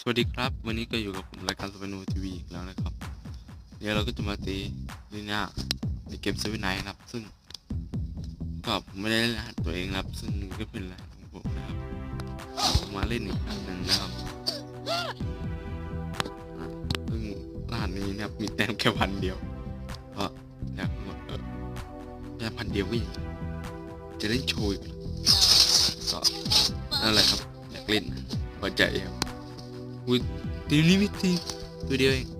สวัสดีครับ วันนี้ก็อยู่กับผมรายการสเปนูทีวีอีกแล้วนะครับ เดี๋ยวเราก็จะมาตีลีน่าในเกมเซเว่นไนท์นะครับ ซึ่งก็ผมไม่ได้เล่นรหัสตัวเองนะครับ ซึ่งก็เป็นรหัสของผมนะครับมาเล่นอีกครั้งหนึ่งนะครับซึ่งรหัสนี้นะครับมีแต้มแค่พันเดียวก็อยากเออแค่พันเดียวก็ยังจะเล่นโชว์อีกเหรอก็นั่นแหละครับอยากเล่นพอใจครับ อุ้ยตีนี้ไม่ตีตัวเดียวเอ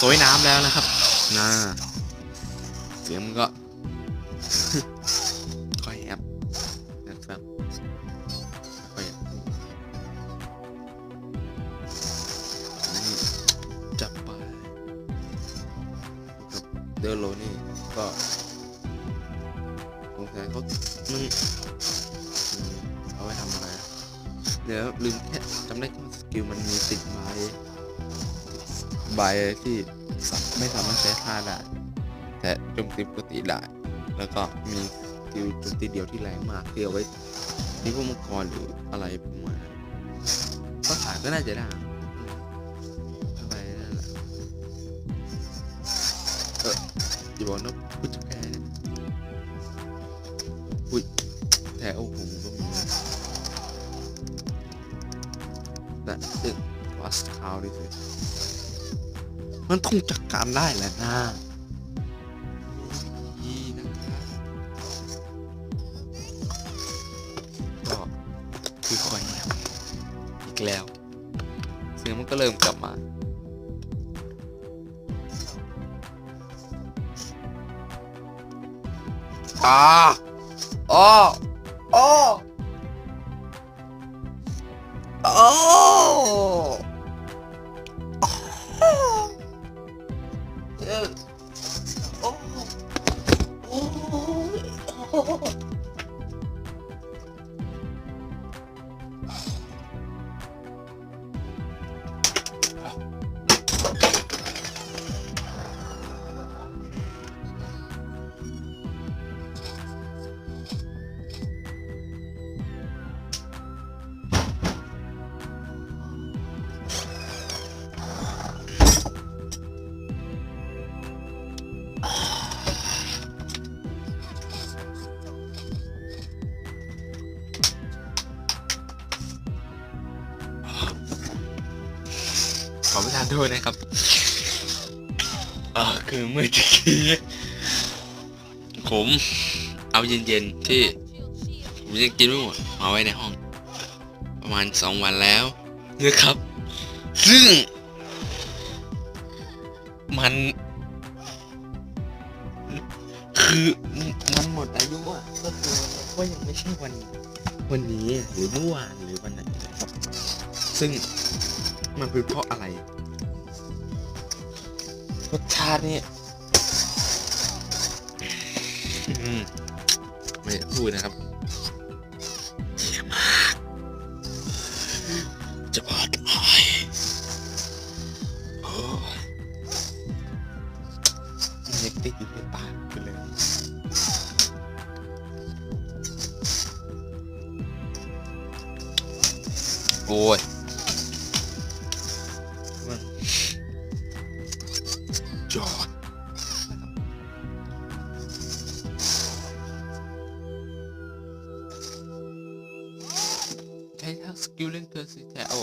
งโอ้นี่ก็จบผ่านได้ง่ายๆอยู่แล้วยน้ำแล้วนะครับน่าเสียงมันก็ค่อยแอบนะครับค่อยจับไปเดอโลนี่ก็สงสัยเขามันเอาไว้ทำอะไรเดี๋ยวลืมแค่จำได้แค่สกิลมันมีติดไม้ ใบที่ไม่สามารถใช้ท่าได้ แต่โจมตีปกติได้ แล้วก็มีสกิลโจมตีเดียวที่แรงมากที่เอาไว้ที่พวกมังกรหรืออะไรประมาณนั้นก็ขายก็น่าจะได้อะไรนั่นแหละเอออย่าบอกนะพูดจะแพ้เนี่ยอุ้ยแต่โอ้โหก็มีนะแต่ตึกวัสคาวนี่สิ มันคงจัดการได้แหละนะนี่นะครับก็คือคอยเนี่ยอีกแล้วเสียงมันก็เริ่มกลับมาอ่าอ๋ออ๋ออ๋อ Oh. ขอประทานโทษนะครับเออคือเมื่อกี้ผมเอาเย็นๆที่ผมยังกินไม่หมดมาไว้ในห้อง ประมาณสองวันแล้วนะครับ ซึ่ง มัน คือมันหมดอายุอะก็คือว่ายังไม่ใช่วันวันนี้หรือเมื่อวานหรือวันไหนนะครับ ซึ่ง มันเป็นเพราะอะไร รสชาตินี่อืมไม่อยากพูดนะครับเยี่ยมากจะบอดลอยโอ้ยมันยังติดอยู่ในปากอยู่เลยโอ้ย จอดใช้ทั้งสกิลเล่นเธอสิแต่โอ้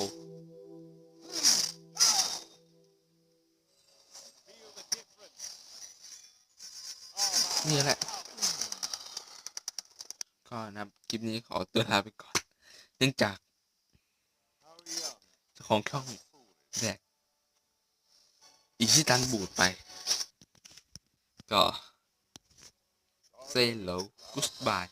นี่แหละ ก็นะครับคลิปนี้ขอตัวลาไปก่อน เนื่องจาก ของช่องแดก อีชิตันบูดไป ก็เซโลกุสบาย